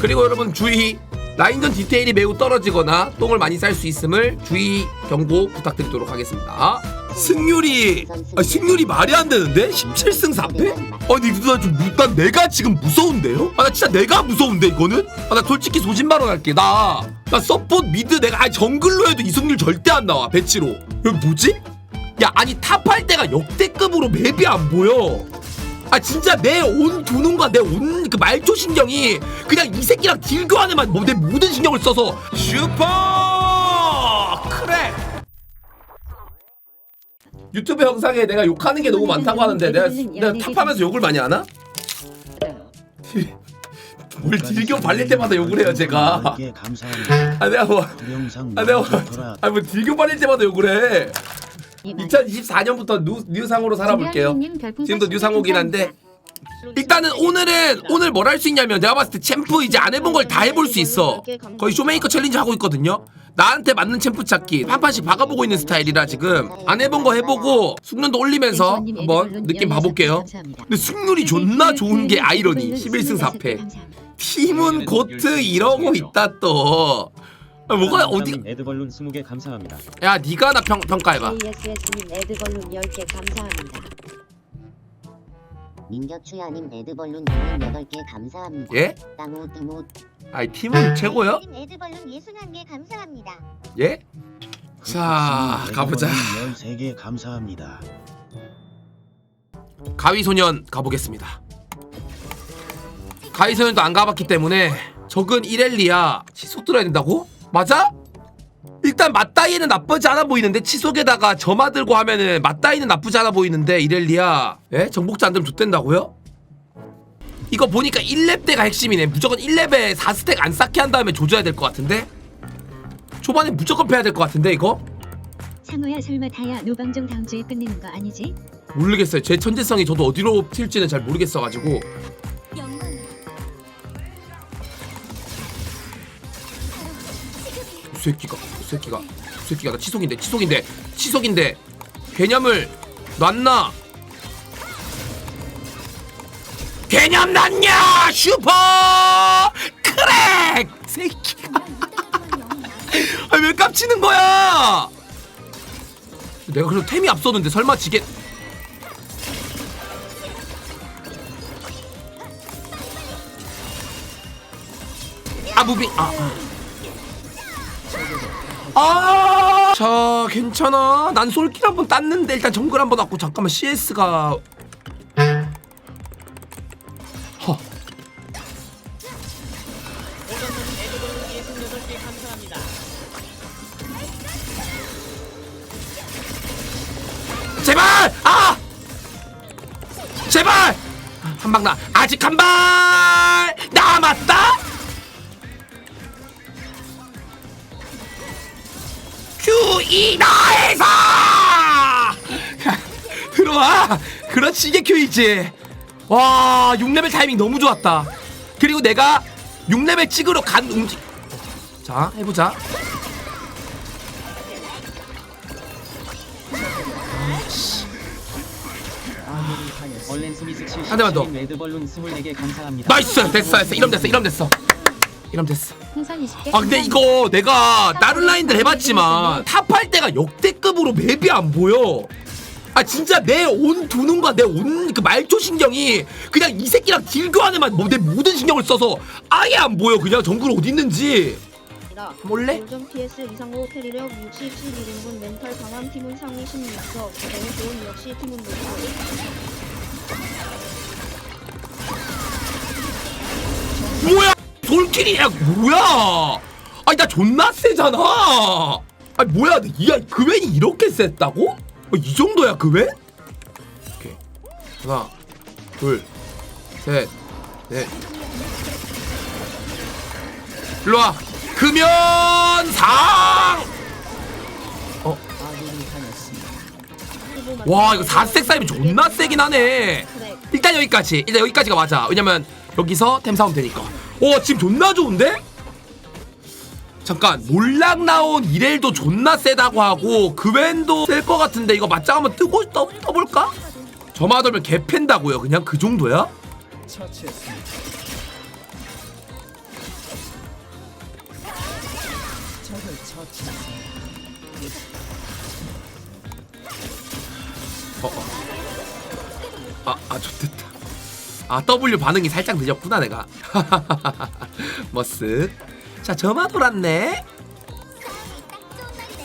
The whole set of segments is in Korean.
그리고 여러분 주의 라인전 디테일이 매우 떨어지거나 똥을 많이 쌀 수 있음을 주의 경고 부탁드리도록 하겠습니다. 승률이 아, 승률이 말이 안 되는데 17승 4패? 아니 누나 좀 무- 난 내가 지금 무서운데요? 아 나 진짜 내가 무서운데 이거는? 아 나 솔직히 소신 발언 할게 나. 나 서폿 미드 내가 아니 정글로 해도 이 승률 절대 안 나와 배치로. 여기 뭐지? 야 아니 탑할 때가 역대급으로 맵이 안 보여. 아 진짜 내 온 두눈과 내 온 그 말초 신경이 그냥 이 새끼랑 딜 교환에만 뭐, 내 모든 신경을 써서. 슈퍼 크랙! 유튜브 영상에 내가 욕하는 게 너무 많다고 하는데 내가 내가 탑하면서 욕을 많이 하나? 뭘 딜교 발릴 때마다 욕을 해요 제가. 게 감사합니다. 아 내가 뭐 아 내가 돌아 아뭐 딜교 발릴 때마다 욕을 해 2024년부터 뉴, 뉴상으로 살아볼게요. 지금도 뉴상호긴 한데 일단은 오늘은 오늘 뭘 할 수 있냐면 내가 봤을 때 챔프 이제 안 해본 걸 다 해볼 수 있어. 거의 쇼메이커 챌린지 하고 있거든요. 나한테 맞는 챔프 찾기. 한 판씩 박아보고 있는 스타일이라 지금 안 해본 거 해보고 숙련도 올리면서 한번 느낌 봐볼게요. 근데 승률이 존나 좋은 게 아이러니. 11승 4패. 팀은 고트 이러고 있다 또 아, 뭐가 어디 에드벌룬 20개 감사합니다. 야 니가 나 평, 평가해봐 ASS님 에드벌룬 10개 감사합니다. 민격추야님 에드벌룬 28개 감사합니다. 예? 땅우 뚱우 아이 팀은 최고요? 에드벌룬 61개 감사합니다. 예? 자 가보자 13개 감사합니다. 가위소년 가보겠습니다. 가위소년도 안 가봤기 때문에 적은 이렐리아 치속 들어야 된다고? 맞아? 일단 맞다이는 나쁘지 않아 보이는데 치속에다가 점화 들고 하면은 맞다이는 나쁘지 않아 보이는데 이렐리아 예? 정복자 안 되면 좆된다고요? 이거 보니까 1렙 때가 핵심이네 무조건 1렙에 4스택 안 쌓게 한 다음에 조져야 될 것 같은데? 초반에 무조건 패야 될 것 같은데 이거? 상호야 설마 다야 노방정 다음 주에 끝내는 거 아니지? 모르겠어요 제 천재성이 저도 어디로 튈지는 잘 모르겠어가지고 새끼가 이 새끼가 이 새끼가 나 치속인데 치속인데 치속인데. 개념을 놨나. 개념 놨냐 슈퍼 크랙! 새끼가 아, 왜 깝치는 거야? 내가 그래도 템이 앞서는데 설마 지게. 아 무빙 아, 아. 아. 자 괜찮아 난 솔킬 한번 땄는데 일단 정글 한번 왔고 잠깐만 CS가 와 그렇지 이게 Q이지. 와 6레벨 타이밍 너무 좋았다. 그리고 내가 6레벨 찍으러 간 움직 자 해보자. 얼렌 스미스 70. 한 대만 더. 에드벌룬 24개 감사합니다. 나이스 됐어 됐어. 이러면 됐어 이러면 됐어. 이러면 됐어. 풍선 20개? 아 근데 이거 내가 다른 라인들 해봤지만 탑할 때가 역대급으로 맵이 안 보여 아 진짜 내 온 두 눈과 내 온 그 말초 신경이 그냥 이 새끼랑 딜 교환에만 뭐 내 모든 신경을 써서 아예 안 보여 그냥 정글 어디 있는지 몰래? 요즘 PS 이상호 캐리력 60, 11인분 멘탈 강한 팀은 상위 16석. 너무 좋은 역시 팀은 높아. 뭐야 솔킬이야 뭐야 아니 나 존나 세잖아 아니 뭐야 이야 그웬이 이렇게 셌다고? 어, 이 정도야 그웬? 오케이 하나 둘셋넷 일로와 금연상 어? 와 이거 4색 싸움이 존나 세긴 하네. 일단 여기까지 일단 여기까지가 맞아 왜냐면 여기서 템 사면 되니까 오 지금 존나 좋은데? 잠깐 몰락 나온 이렐도 존나 세다고 하고 그웬도 셀 것 같은데 이거 맞짱 한번 뜨고 떠, 떠볼까? 저마 돌면 개팬다고요 그냥 그 정도야? 어, 어. 아, 아, 좋됐다. 아, W 반응이 살짝 늦었구나, 내가. 머쓱. 자, 저만 돌았네.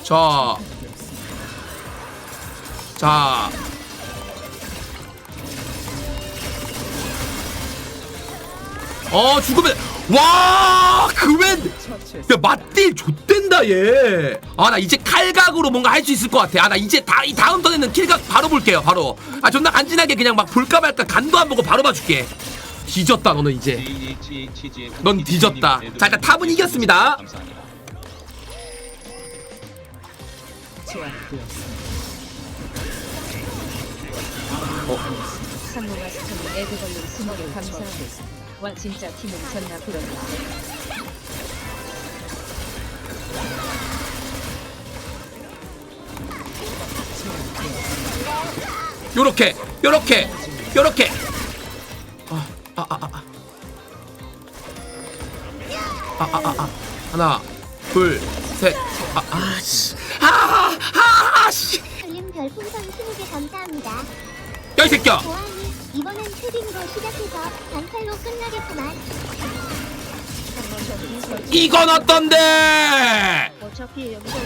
자. 자. 어, 죽으면. 와, 그웬. 야, 맞딜 좆된다, 얘. 아, 나 이제 칼각으로 뭔가 할 수 있을 것 같아. 아, 나 이제 다, 이 다음 턴에는 킬각 바로 볼게요, 바로. 아, 존나 간지나게 그냥 막 볼까 말까 간도 안 보고 바로 봐줄게. 뒤졌다, 너는 이제. 넌 뒤졌다. 자, 일단 탑은 이겼습니다. 상무가 스톤 에드걸룬 20개 감사합니다. 와 진짜 팀은 전나 부럽다. 요렇게, 요렇게, 요렇게. 아, 아, 아, 아. 아, 아, 아, 아. 하나, 둘, 셋. 아, 아, 씨. 아, 아, 아, 씨. 걸린 별풍선 20개 감사합니다. 야, 이 새끼야. 이번엔 트딩으로 시작해서 단칼로 끝나겠구만. 이건 어떤데? 어차피 여기서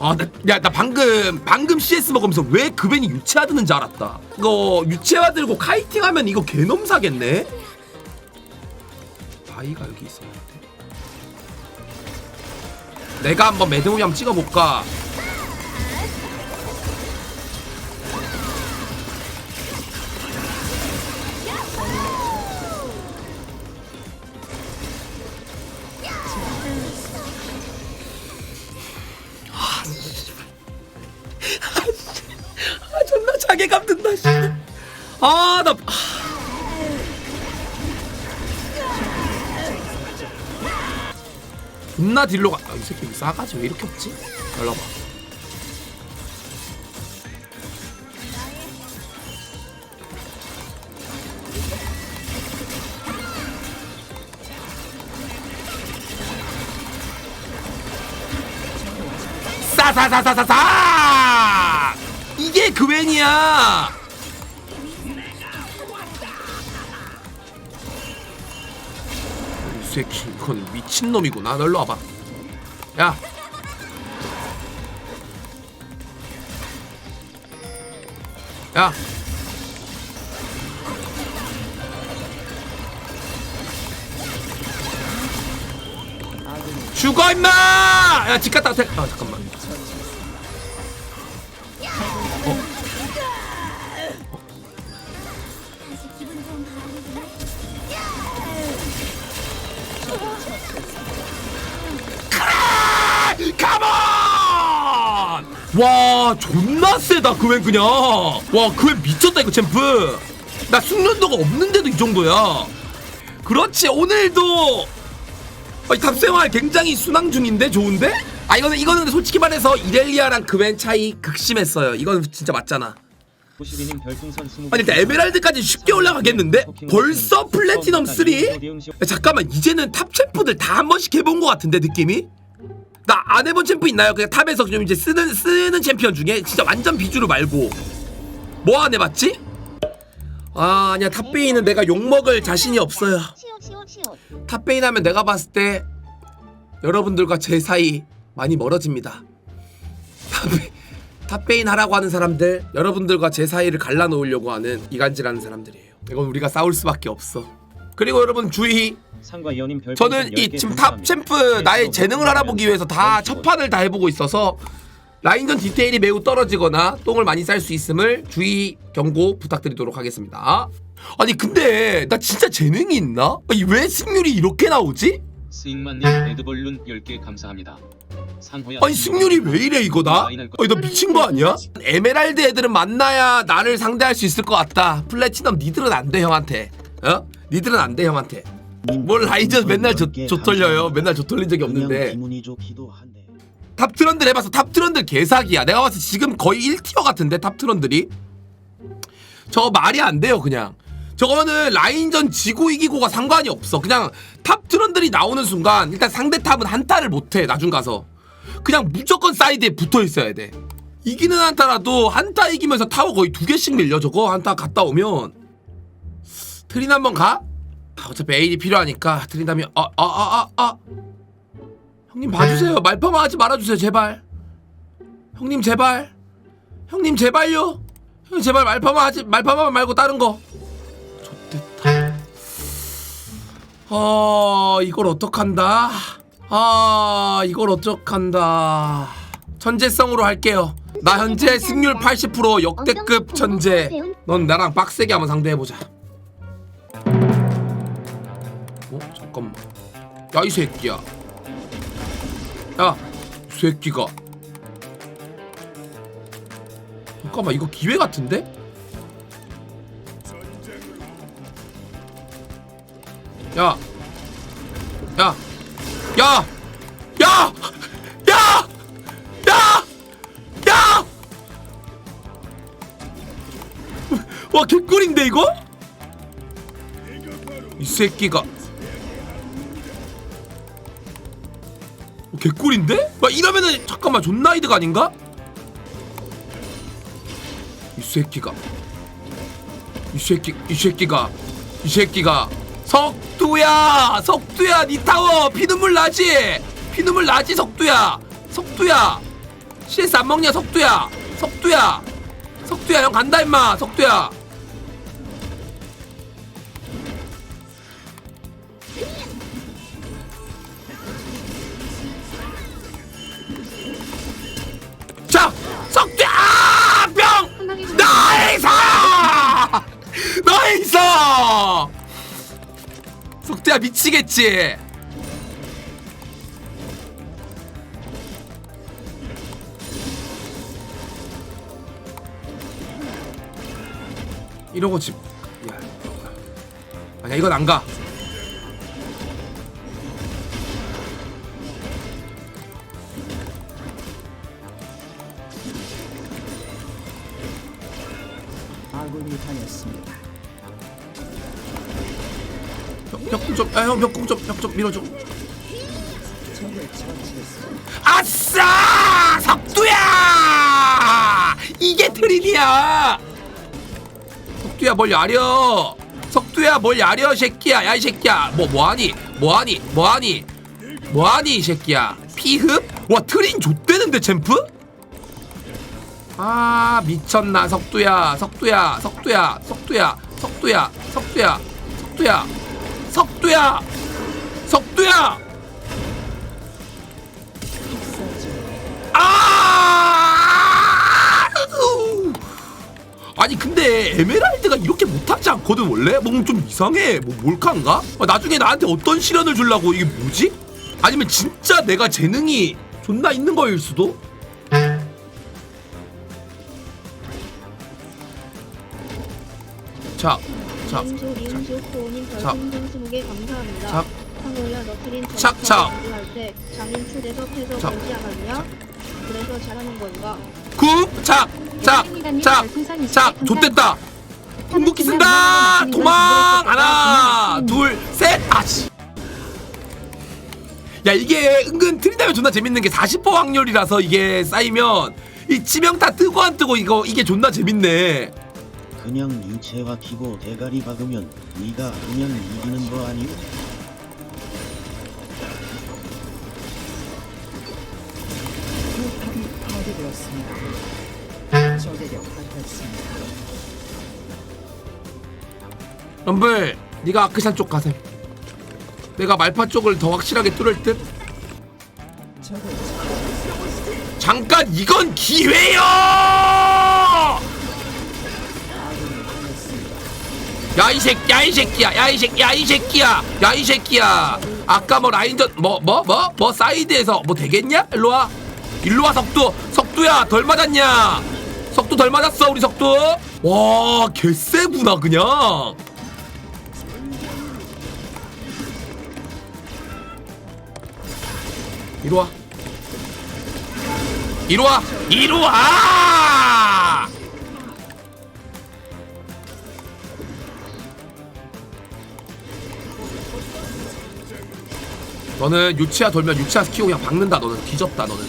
아, 나, 야, 나 방금 방금 CS 먹으면서 왜 그벤이 유채화 드는지 알았다. 이거 유채화 들고 카이팅 하면 이거 개놈 사겠네. 바위가 여기 있어야 돼. 내가 한번 매드무비 한번 찍어볼까? 딜로 가. 아, 이 새끼 싸가지 왜 이렇게 없지? 열어봐. 싸싸싸싸싸싸! 이게 그웬이야. 이 새끼 이건 미친 놈이구나. 너 일로 와봐. 야. 야. 죽어 임마! 야, 집 갔다 와. 아, 잠깐만. 와 존나 세다 그웬 그냥. 와 그웬 미쳤다 이거 챔프. 나 숙련도가 없는데도 이 정도야. 그렇지 오늘도. 아니 탑생활 굉장히 순항 중인데 좋은데? 아 이거는 이거는 솔직히 말해서 이렐리아랑 그웬 차이 극심했어요. 이건 진짜 맞잖아. 92님 별풍선 20개 아니 일단 에메랄드까지 쉽게 올라가겠는데? 벌써 플래티넘 3? 야, 잠깐만 이제는 탑 챔프들 다 한 번씩 해본 것 같은데 느낌이? 나 안 해본 챔프 있나요? 그냥 탑에서 좀 이제 쓰는 쓰는 챔피언 중에 진짜 완전 비주류 말고 뭐 안 해봤지? 아 아니야 탑베인은 내가 욕먹을 자신이 없어요. 탑베인 하면 내가 봤을 때 여러분들과 제 사이 많이 멀어집니다 탑베, 탑베인 하라고 하는 사람들 여러분들과 제 사이를 갈라놓으려고 하는 이간질하는 사람들이에요 이건 우리가 싸울 수밖에 없어 그리고 여러분 주의 상과 이원님 별풍선 저는 이 10개 지금 탑. 챔프 네, 나의 또 재능을 뭐 알아보기 위해서 다뭐첫 판을 다 해보고 있어서 라인전 디테일이 매우 떨어지거나 똥을 많이 쌀 수 있음을 주의 경고 부탁드리도록 하겠습니다. 아니 근데 나 진짜 재능이 있나? 아니, 왜 승률이 이렇게 나오지? 스익만님 레드벌룬 10개 감사합니다. 상호야 아니 승률이 왜 이래 이거 나? 아니 나 미친 거 아니야? 에메랄드 애들은 만나야 나를 상대할 수 있을 것 같다. 플래티넘 니들은 안 돼 형한테. 어? 니들은 안 돼 형한테. 뭘 라이전 맨날 저, 저 털려요. 맨날 저 털린 적이 없는데. 기분이 좋기도 한데. 탑 트런들 해봐서 탑 트런들 개사기야. 내가 봤을 때 지금 거의 1티어 같은데 탑 트런들이. 저 말이 안 돼요 그냥. 저거는 라인전 지고 이기고가 상관이 없어. 그냥 탑 트런들이 나오는 순간 일단 상대 탑은 한타를 못해 나중 가서 그냥 무조건 사이드에 붙어 있어야 돼. 이기는 한타라도 한타 이기면서 타워 거의 두 개씩 밀려 저거 한타 갔다 오면 트린 한번 가? 아, 어차피 AD 필요하니까 트린다면 아아 아 아 아 형님 봐주세요. 말파마 하지 말아주세요 제발. 형님 제발. 형님 제발요. 형님 제발 말파마 하지 말파마 말고 다른 거. 좋됐다. 아 이걸 어떡한다? 아 이걸 어떡한다? 천재성으로 할게요. 나 현재 승률 80% 역대급 천재. 넌 나랑 빡세게 한번 상대해보자 잠깐만 야 이 새끼야 야이 새끼가 잠깐만 이거 기회 같은데? 야 야! 야! 야! 야! 야! 야! 와 개꿀인데 이거? 이 새끼가 개꿀인데? 와 이러면은 잠깐만 존나이드가 아닌가? 이 새끼가. 이 새끼 이 새끼가. 이 새끼가. 석두야! 석두야 니 타워! 피눈물 나지? 피눈물 나지 석두야? 석두야! CS 안 먹냐 석두야? 석두야! 석두야 형 간다 임마. 석두야 나이스 나이스 석두야 미치겠지? 이러고 집. 야, 아니야 이건 안 가 벽궁 아, 형 벽궁 좀벽 좀 밀어줘. 아싸! 석두야! 이게 트린이야! 석두야 뭘 야려? 석두야 뭘 야려 새끼야? 야 이 새끼야. 뭐 뭐하니? 뭐하니? 뭐하니? 뭐하니 이 새끼야? 피흡 와 트린 좆대는데 챔프? 아 미쳤나 석두야. 석두야 석 두야 석두야 석두야 석두야 석두야 석두야 석두야 아 아니 근데 에메랄드가 이렇게 못하지 않거든 원래? 뭔가 좀 이상해 뭐 몰카인가? 아, 나중에 나한테 어떤 시련을 주려고 이게 뭐지? 아니면 진짜 내가 재능이 존나 있는 거일 수도? 자, 자, 자. 20개 감사합니다. 자, 상호야 너트린 착, 착. 할때 장인 초대석 해서 자. 걸지 않았냐? 그래서 잘하는 건가? 굽, 착, 착, 착, 착, 좆됐다. 궁극기 쓴다. 도망. 하나, 둘, 셋. 아씨. 야 이게 은근 트린다면 존나 재밌는 게 40% 확률이라서 이게 쌓이면 이 치명타 뜨고 안 뜨고 이거 이게 존나 재밌네. 그냥 유채화 키고 대가리 박으면 네가 그냥 이기는 거 아니오? 럼블, 네가 아크샨 쪽 가셈. 내가 말파 쪽을 더 확실하게 뚫을 듯. 잠깐 이건 기회요. 야 이 새끼, 야이 새끼야, 야 이 새끼, 야이 새끼야, 야 이 새끼야. 아까 뭐 라인전 뭐 뭐 뭐 뭐 사이드에서 뭐 되겠냐? 일로 와, 일로 와 석두, 석두야 덜 맞았냐? 석두 덜 맞았어 우리 석두. 와 개쎄구나 그냥. 이리 와. 이리 와. 이리 와. 너는 유치아 돌면 유치아 키고 그냥 박는다. 너는 뒤졌다 너는.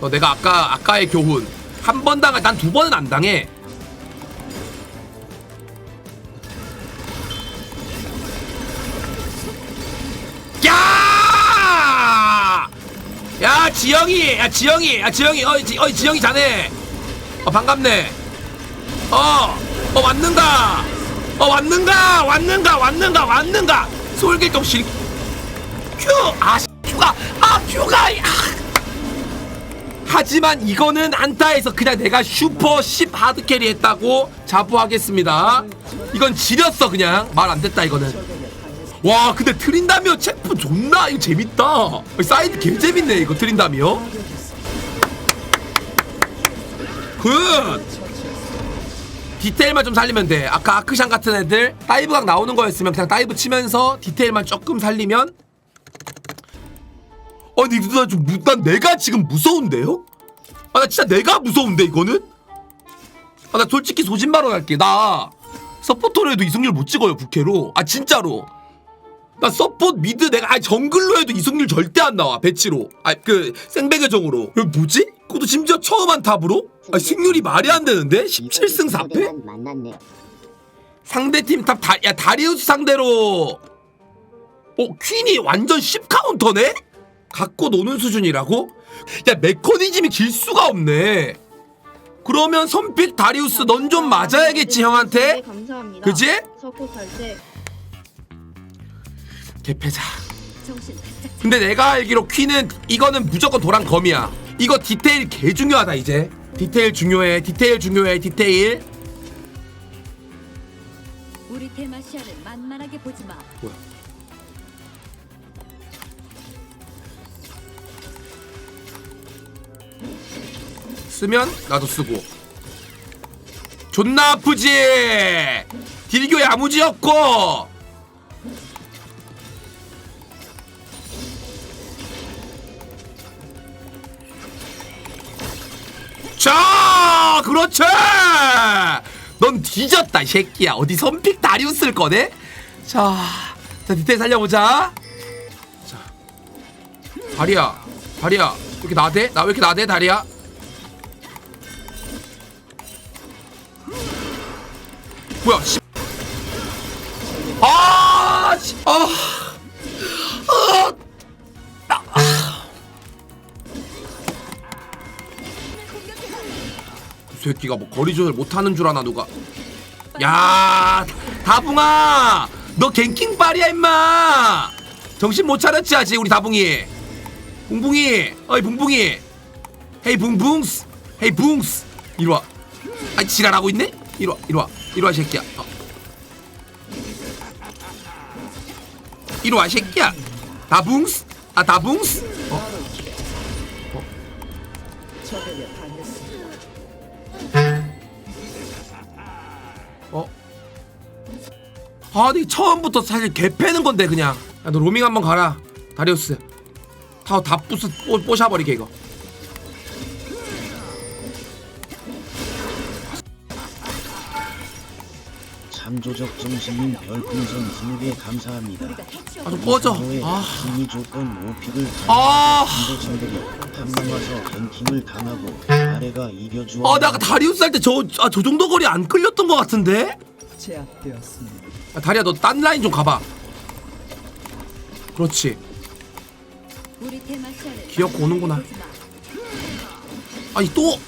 너 내가 아까 아까의 교훈. 한 번 당해 난 두 번은 안 당해. 야! 야 지영이! 야 지영이! 야 지영이! 어이 지, 어이 지영이 자네! 어 반갑네. 어어 왔는가? 어 왔는가? 왔는가? 왔는가? 왔는가? 솔개똥 실 큐가 아 큐가 아. 하지만 이거는 안타에서 그냥 내가 슈퍼 10 하드캐리 했다고 자부하겠습니다. 이건 지렸어 그냥. 말 안 됐다 이거는. 와 근데 트린다미어 체프 존나 이거 재밌다. 사이드 개 재밌네 이거 트린다미어 굿! 디테일만 좀 살리면 돼. 아까 아크샨 같은 애들 다이브각 나오는 거였으면 그냥 다이브 치면서 디테일만 조금 살리면 아니 누나 좀 무- 난 내가 지금 무서운데요? 아 나 진짜 내가 무서운데 이거는? 아 나 솔직히 소신 발언 할게 나 서포터로 해도 이승률 못 찍어요 부캐로 아 진짜로 나 서포트 미드 내가 아 정글로 해도 이승률 절대 안 나와 배치로 아 그 생배계정으로 이거 뭐지? 그것도 심지어 처음 한 탑으로? 아 승률이 말이 안 되는데? 17승 4패? 만났네. 상대팀 탑 다, 야 다리우스 상대로 어 퀸이 완전 10카운터네? 갖고 노는 수준이라고? 야 메커니즘이 길 수가 없네 그러면 선픽 다리우스 넌 좀 맞아야겠지 형한테? 네, 감사합니다. 그지? 때 개패자 근데 내가 알기로 퀸은 이거는 무조건 도랑 검이야 이거 디테일 개 중요하다 이제 디테일 중요해 디테일 중요해 디테일 우리 테마시아를 만만하게 보지 마. 쓰면 나도 쓰고. 존나 아프지? 딜교 야무지였고! 자 그렇지! 넌 뒤졌다 이 새끼야. 어디 선픽 다리우스를 꺼내? 자, 자 디테일 살려보자. 자 다리야 다리야. 왜 이렇게 나대? 나 왜 이렇게 나대 다리야 뭐야 씨. 아, 씨. 아. 아. 아. 이 새끼가 뭐 거리 조절 못하는 줄 아나 누가. 야 다붕아. 너 갱킹 빨이야 임마. 정신 못 차렸지 아직 우리 다붕이. 붕붕이. 어이 붕붕이. 헤이 붕붕스. 헤이 붕스. 이리 와. 아 지랄하고 있네? 이리 와 이리 와 이리와 이 새끼야 어. 이리와 이 새끼야 다붕스 아 다붕스 어? 어? 어? 아니 처음부터 사실 개 패는 건데 그냥 야 너 로밍 한번 가라 다리우스 다, 다 부스 뽀, 뽀샤버리게 이거 조적 정신님 별풍선 20개 감사합니다. 아좀 꺼져 상호의 아 승리 조건 5픽을 아. 상대들이 한방 와서 뱅킹을 당하고 아래가 이겨주어 아, 나 다리우스 할 때 저 아, 저 정도 거리 안 끌렸던 것 같은데? 제압되었습니다. 아, 다리야 너 딴 라인 좀 가봐. 그렇지. 귀엽고 오는구나. 아니 또이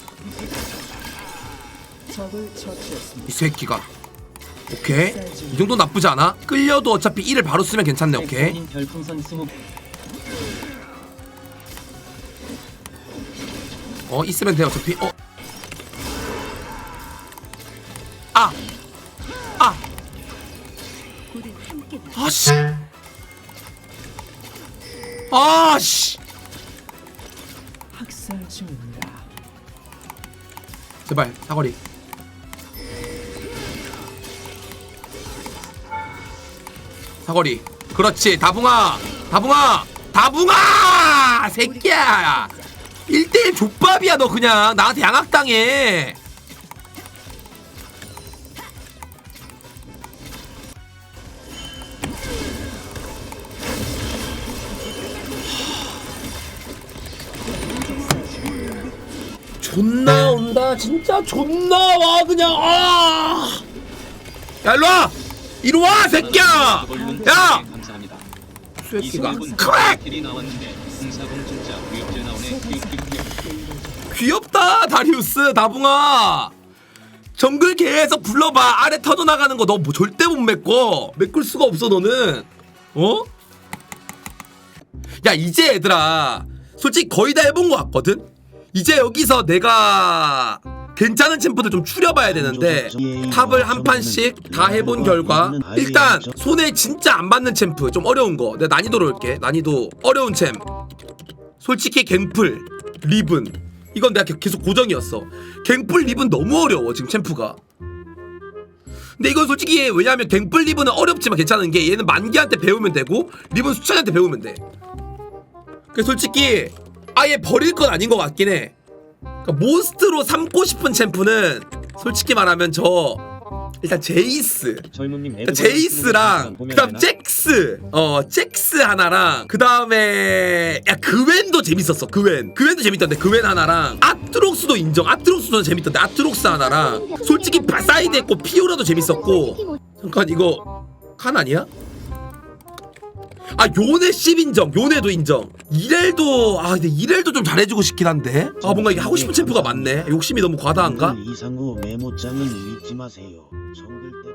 적을 처치했습니다. 새끼가. 오케이. 이 정도 나쁘지 않아. 끌려도 어차피 1을 바로 쓰면 괜찮네. 오케이. 별풍선 20 어 있으면 돼 어차피. 어. 아. 아. 아씨. 아씨. 제발 사거리. 사거리. 그렇지. 다붕아! 다붕아! 다붕아! 새끼야! 1대1 족밥이야 너 그냥. 나한테 양악당해. 존나 온다. 진짜 존나 와 그냥. 아야 일로와! 이리 와 새끼야! 야! 10개 감사합니다. 새끼가. 크랙. 귀엽다 다리우스 다붕아. 정글 계속 불러봐. 아래 터져 나가는 거 너 뭐 절대 못 메꿔. 메꿀 수가 없어 너는. 어? 야 이제 얘들아. 솔직히 거의 다 해본 거 같거든? 이제 여기서 내가 괜찮은 챔프들 좀 추려봐야 되는데 탑을 한 판씩 다 해본 결과 일단 손에 진짜 안 맞는 챔프 좀 어려운 거. 내가 난이도로 올게. 난이도 어려운 챔. 솔직히 갱플 리븐. 이건 내가 계속 고정이었어. 갱플 리븐 너무 어려워 지금 챔프가. 근데 이건 솔직히 왜냐하면 갱플 리븐은 어렵지만 괜찮은 게 얘는 만기한테 배우면 되고 리븐 수천한테 배우면 돼. 그래서 솔직히 아예 버릴 건 아닌 것 같긴 해 그러니까 모스트로 삼고 싶은 챔프는 솔직히 말하면 저 일단 제이스. 젊은님 그러니까 제이스랑 20개 보면 그다음? 잭스. 어 잭스 하나랑 그다음에 야 그웬도 재밌었어 그웬. 그웬도 재밌던데 그웬 하나랑 아트록스도 인정. 아트록스도 재밌던데 아트록스 하나랑. 솔직히 바사이드 했고 피오라도 재밌었고. 잠깐 이거 칸 아니야? 아 요네 10 인정 요네도 인정 이렐도 아 근데 이렐도 좀 잘해주고 싶긴 한데 아 뭔가 이게 하고 싶은 챔프가 많네 욕심이 너무 과다한가? 이상호 메모장은 잊지 마세요. 정글 때